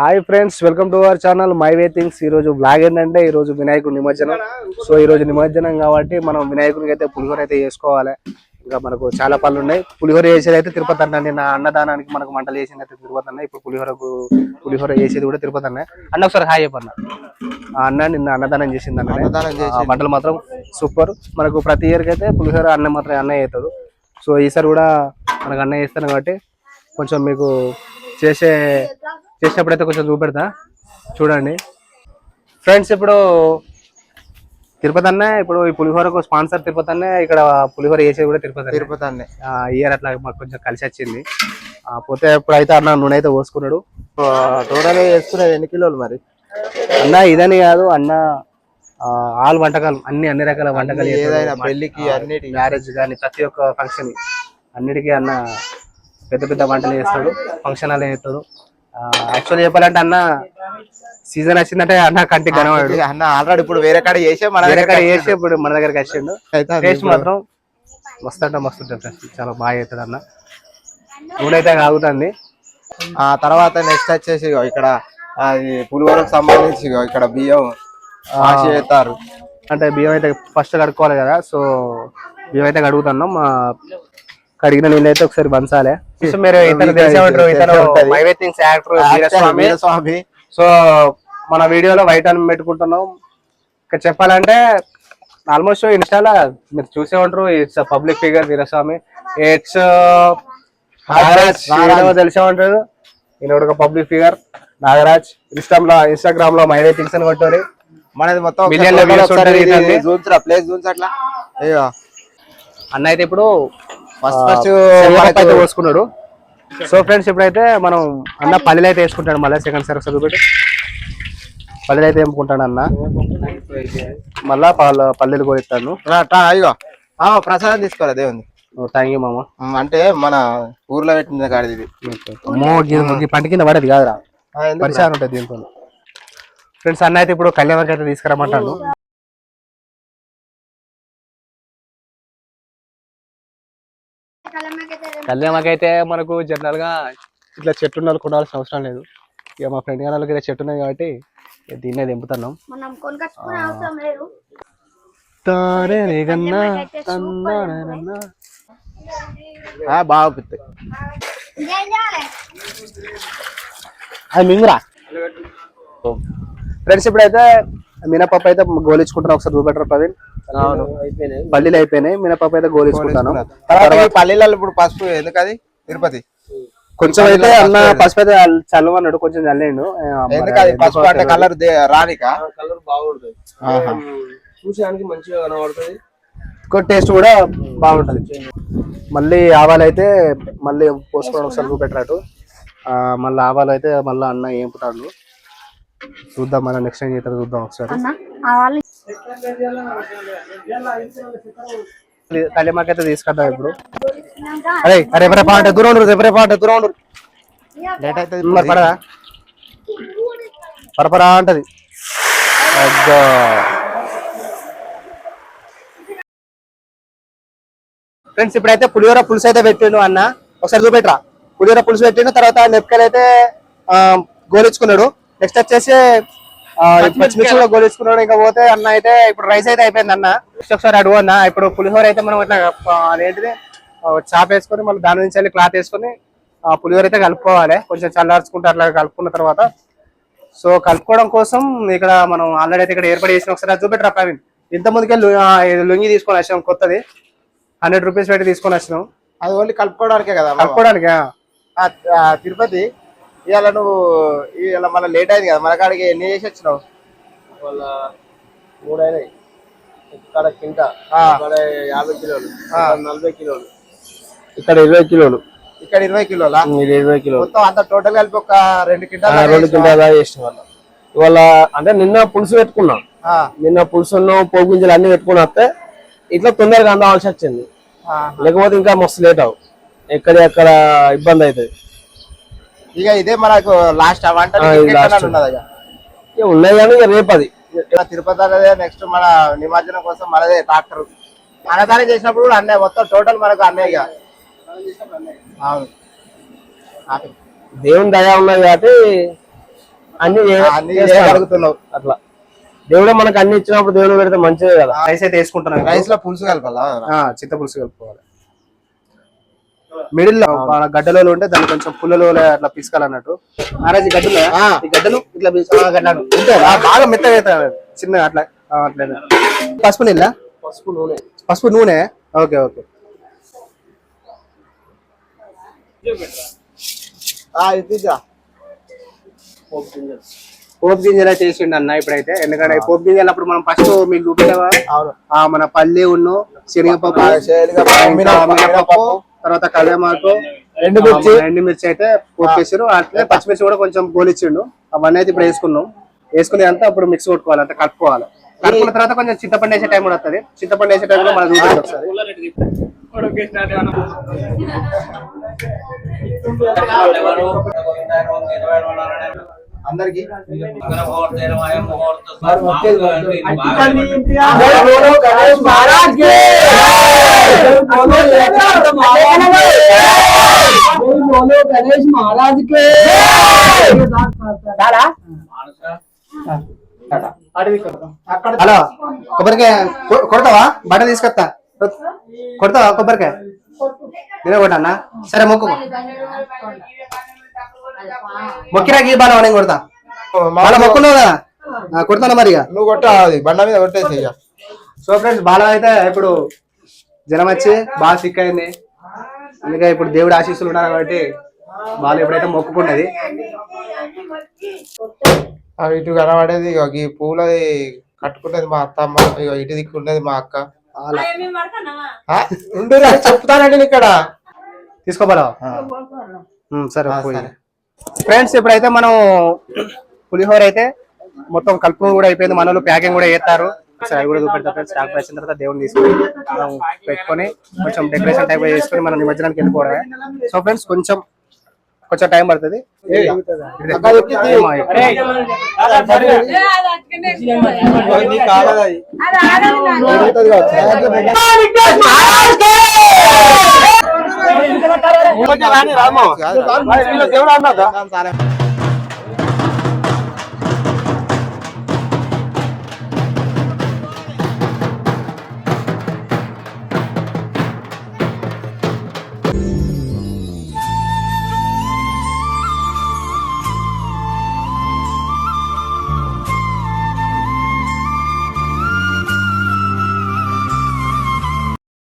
Hi friends welcome to our channel my way things. ఈ రోజు blog ఏంటంటే ఈ రోజు వినాయకుడు నిమజ్జనం. సో ఈ రోజు నిమజ్జనం కాబట్టి మనం వినాయకుడికి అయితే పులిహోర అయితే చేసుకోవాలి. ఇంకా మనకు చాలా పనులు ఉన్నాయి. పులిహోర చేసేది అయితే తిరుపతి అన్న నిన్న అన్నదానానికి మనకు మంటలు చేసింది అయితే తిరుపతి అన్న. ఇప్పుడు పులిహోరకు పులిహోర చేసేది కూడా తిరుపతి అన్న. అన్న ఒకసారి హాయ్ చెప్పన్న ఆ అన్న నిన్న అన్నదానం చేసింది అన్న. వంటలు మాత్రం సూపర్ మనకు ప్రతి ఇయర్ అయితే పులిహోర అన్న మాత్రం అన్నయ్య అవుతాడు సో ఈసారి కూడా మనకు అన్నయ్య చేస్తాను కాబట్టి కొంచెం మీకు చేసే చేసినప్పుడు అయితే కొంచెం చూపెడతా. చూడండి. ఫ్రెండ్స్ ఇప్పుడు తిరుపతి అన్న ఇప్పుడు ఈ పులిహోరకు స్పాన్సర్ తిరుపతి అన్న ఇక్కడ పులిహోర చేసేది కూడా తిరుపతి. తిరుపతి అన్నే. ఇయర్ అట్లా మాకు కొంచెం కలిసి వచ్చింది. పోతే ఇప్పుడు అయితే అన్న నూనె అయితే పోసుకున్నాడు. టోటల్ వేసుకునేది ఎన్ని కిలోలు మరి? అన్న ఇదని కాదు అన్న ఆల్ వంటకాలు అన్ని అన్ని రకాల వంటకాలు. ఏదైనా పెళ్ళికి ఆ, అన్నిటికి. మ్యారేజ్ కానీ ప్రతి ఒక్క ఫంక్షన్ అన్నిటికీ అన్న పెద్ద పెద్ద వంటలు చేస్తాడు ఫంక్షన్ హాల్ చేస్తాడు. యాక్చువల్లీ చెప్పాలంటే అన్న సీజన్ వచ్చిందంటే అన్న కంటికి కనవాడు అన్న ఆల్రెడీ ఇప్పుడు వేరే కాడ చేసే మన వేరే దగ్గర కాడ చేసి ఇప్పుడు మన దగ్గరికి వచ్చిండు. టేస్ట్ మాత్రం మస్తు అంటే మస్తు. చాలా బాగా అవుతుంది అన్న. నూనె అయితే కాగుతుంది. ఆ తర్వాత నెక్స్ట్ వచ్చేసి ఇక్కడ అది పులిహోరకు సంబంధించి ఇక్కడ బియ్యం ఆశ చేస్తారు. అంటే బియ్యం అయితే ఫస్ట్ కడుక్కోవాలి కదా సో బియ్యం అయితే కడుగుతున్నాం. మా కడిగిన నీళ్ళు అయితే ఒకసారి పంచాలి సో మీరు ఇతను యాక్టర్ వీరస్వామి. స్వామి సో మన వీడియోలో వైట్ అని పెట్టుకుంటున్నాం. ఇక్కడ చెప్పాలంటే ఆల్మోస్ట్ ఇన్స్టాలో మీరు చూసే ఉంటారు it's public figure Veeraswamy. It's వీడియోలో తెలిసే ఉంటారు. ఈయన ఒక పబ్లిక్ ఫిగర్ నాగరాజ్ ఇన్స్టాగ్రామ్లో ఇన్స్టాగ్రామ్లో మైవే థింగ్స్ అని కొట్టారు. మనది మొత్తం ప్లేస్ అట్లా. అన్న అయితే ఇప్పుడు ఫస్ట్ అయితే పోసుకున్నాడు. సో ఫ్రెండ్స్ ఇప్పుడైతే మనం అన్న పల్లెలు అయితే వేసుకుంటాడు మళ్ళీ సెకండ్ సార్ చదువుపెట్టి పల్లెలు అయితే వేసుకుంటాడు అన్న. మళ్ళా పల్ల పల్లెలు కోరిస్తాను ఆ, ప్రసాదం తీసుకోరా దేవుంది థ్యాంక్ యూ మామ. అంటే మన ఊర్లో పెట్టిన కాడిది ఇది. పంట కింద పడేది కాదురా? పరిచయం ఉంటుంది దీంతో ఫ్రెండ్స్ అన్న అయితే ఇప్పుడు కళ్యాణకి అయితే తీసుకురమ్మంటాను కళ్యాణకి అయితే మనకు జనరల్గా ఇట్లా చెట్టు ఉన్న కొనాల్సిన అవసరం లేదు. ఇక మా ఫ్రెండ్ గారి వాళ్ళకి చెట్టు ఉన్నది కాబట్టి దీన్నే దింపుతున్నాం తారే కళ్యాణకైతే బాగా అది మింగురా. ఫ్రెండ్స్ ఇప్పుడైతే మినపప్పు అయితే గోలించుకుంటాను ఒకసారి చూపెట్టరు ప్రవీణ్? అవును. పల్లీలు అయిపోయినాయి. మినపప్పు అయితే ఈ పల్లెలలో ఇప్పుడు పసుపు ఎందుకది? తిరుపతి. కొంచెం అయితే అన్న పసుపు అయితే చల్లవన్నాడు కొంచెం చల్లేండు. ఎందుకది? పసుపు అంటే కలర్ రానిక? చూసానికి మంచిగా కనబడుతుంది. టేస్ట్ కూడా బాగుంటది. మళ్ళీ ఆవాలు అయితే మళ్ళీ పోసుకోవడం ఒకసారి చూపెట్టరాటు ఆ, మళ్ళీ ఆవాలు అయితే మళ్ళీ అన్న ఏం పుట్టాడు? చూద్దాం మన నెక్స్ట్ ఏం చేస్తారో చూద్దాం ఒకసారి. అయితే తీసుకొద్దాం ఇప్పుడు. అరే అరే ఎప్పుడే పాట? దూరం ఎప్పుడే పాట? దూరం లేట్ అవుతుంది మరి పడదా పరపరా అంటది. అబ్బా. ఫ్రెండ్స్ ఇప్పుడైతే పులిహోర పులుసు అయితే పెట్టిండు అన్న. ఒకసారి చూపెట్టరా. పులిహోర పులుసు పెట్టిండు తర్వాత మిరపకాయలు అయితే ఆ, గోలించుకున్నాడు నెక్స్ట్ వచ్చేసి పచ్చిమిర్చి కూడా గోలించుకున్నాడు ఇంకా పోతే అన్న అయితే ఇప్పుడు రైస్ అయితే అయిపోయింది అన్న. ఒకసారి అడుగు అన్న. ఇప్పుడు పులిహోర అయితే మనం ఇట్లా అదేంటిది? ఆ, చాప వేసుకొని మళ్ళీ దాని నుంచి వెళ్ళి క్లాత్ వేసుకొని పులిహోర అయితే కలుపుకోవాలి. కొంచెం చల్లార్చుకుంటే అట్లా కలుపుకున్న తర్వాత. సో కలుపుకోవడం కోసం ఇక్కడ మనం ఆల్రెడీ అయితే ఇక్కడ ఏర్పాటు చేసిన ఒకసారి చూపెట్టరా ప్రవీణ్? ఇంత ముందుకే లుంగి తీసుకొని వచ్చాం కొత్తది. హండ్రెడ్ రూపీస్ పెట్టి తీసుకొని వచ్చినాం. అది ఓన్లీ కలుపుకోవడానికే కదా. కలుపుకోవడానికి తిరుపతి ఇవాళ నువ్వు ఇవాళ మన లేట్ అయింది కదా మన కాడికి ఎన్ని చేసి వచ్చినావు? వాళ్ళ మూడైనాయి. ఇక్కడ కింట ఆ. ఇక్కడ యాభై కిలోలు నలభై కిలోలు. ఇక్కడ ఇరవై కిలోలు. ఇక్కడ ఇరవై కిలోలా? ఇది ఇరవై కిలోలు. మొత్తం అంత టోటల్ కలిపి ఒక రెండు ఆ, కింటాలు రెండు కింటాలు చేసిన వాళ్ళ ఇవాళ అంటే నిన్న పులుసు పెట్టుకున్నాం. నిన్న పులుసును పోగు గింజలు అన్ని పెట్టుకుని వస్తే ఇట్లా తొందరగా అందవలసి వచ్చింది. లేకపోతే ఇంకా మస్తు లేట్ అవు. ఎక్కడ ఎక్కడ ఇబ్బంది అవుతుంది. ఇక ఇదే మనకు లాస్ట్ వంట ఆ, ఇది last. ఉన్నది ఇక. ఇక ఉన్నాయి కానీ ఇక రేపు అది తిరుపతి అనేది నెక్స్ట్ మన నిమజ్జనం కోసం మనదే ట్రాక్టర్ అన్నదానం చేసినప్పుడు కూడా అన్నయ్య మొత్తం టోటల్ మనకు అన్నయ్య. అవును. దేవుని దయ ఉన్నది కాబట్టి అన్ని అన్ని. చేయగలుగుతున్నావు అట్లా దేవుడే మనకు అన్ని ఇచ్చినప్పుడు దేవుడు పెడితే మంచిదే కదా రైస్ అయితే వేసుకుంటున్నాను రైస్లో పులుసు కలపాలా ఆ, చింతపులుసు కలుపుకోవాలి మిడిల్లో గడ్డలో ఉంటే దాన్ని కొంచెం పుల్లలో అట్లా పిసుకాలన్నట్టు. మహారాజ్ గడ్డలు ఈ గడ్డలు ఇట్లా గడ్డలు బాగా మెత్తగా అవుతాయి చిన్న అట్లా ఆ, అట్లా పసుపు నీళ్ళ? పసుపు నూనె. పసుపు నూనె? Okay okay. పోపు గింజలు. అయితే వేసిండు అన్న ఇప్పుడైతే. ఎందుకంటే పోపు గింజలు అప్పుడు మనం ఫస్ట్ మీకు చూపించావా? మన పల్లి ఉన్ను శనగపప్పు శనగపప్పు, తర్వాత కళ్యామాకు ఎండుమిర్చి. ఆ, ఎండుమిర్చి అయితే పోపు వేసారు అట్లే పచ్చిమిర్చి కూడా కొంచెం గోలిచ్చిండు అవన్నీ అయితే ఇప్పుడు వేసుకున్నాం. వేసుకునే అంతా అప్పుడు మిక్స్ కొట్టుకోవాలి అంటే కలుపుకోవాలి. కలుపుకున్న తర్వాత కొంచెం చింతపండు వేసే టైం కూడా వస్తుంది చింతపండు వేసే టైంలో మనం చూపించాలి ఒకసారి. అందరికి. హలో కొబ్బరికాయ కొ- కొడతావా? బట్ట తీసుకొస్తా. కొడతావా కొబ్బరికాయ? నేనే కొట్టా సరే మొక్కు. మొక్కిరా గీ బాగా నేను కొడతా. బాగా మొక్కున్నావు కదా? కొడతాను మరి ఇక? నువ్వు కొట్ట అది బండ మీద కొట్టేసి ఇక సో ఫ్రెండ్స్ బాల అయితే ఇప్పుడు జనం వచ్చి బాగా సిక్ అయింది. అందుకే ఇప్పుడు దేవుడి ఆశీస్సులు ఉన్నారు కాబట్టి బాలు ఎప్పుడైతే మొక్కుకున్నది అవి ఇటు కనబడేది ఇక ఈ పూలది కట్టుకున్నది మా అత్తమ్మ ఇక ఇటు దిక్కున్నది మా అక్క. ఆ, ఉండు చెప్తానండి ఇక్కడ. తీసుకోబాలా సరే ఫ్రెండ్స్ ఇప్పుడైతే మనం పులిహోర అయితే మొత్తం కలుపు కూడా అయిపోయింది. మనలో ప్యాకింగ్ కూడా చేస్తారు. సరే అవి కూడా చూపెడతా ఫ్రెండ్స్ స్టాక్ వచ్చిన తర్వాత దేవుని తీసుకొని మనం పెట్టుకొని కొంచెం డెకరేషన్ టైప్ చేసుకొని మనం నిమజ్జనానికి వెళ్ళిపోవడమే. సో ఫ్రెండ్స్ కొంచెం కొంచెం టైం పడుతుంది. నీ కాలది అది. జరుగుతుంది కావచ్చు. కాదు రా. దేవుడు అన్నదా సరే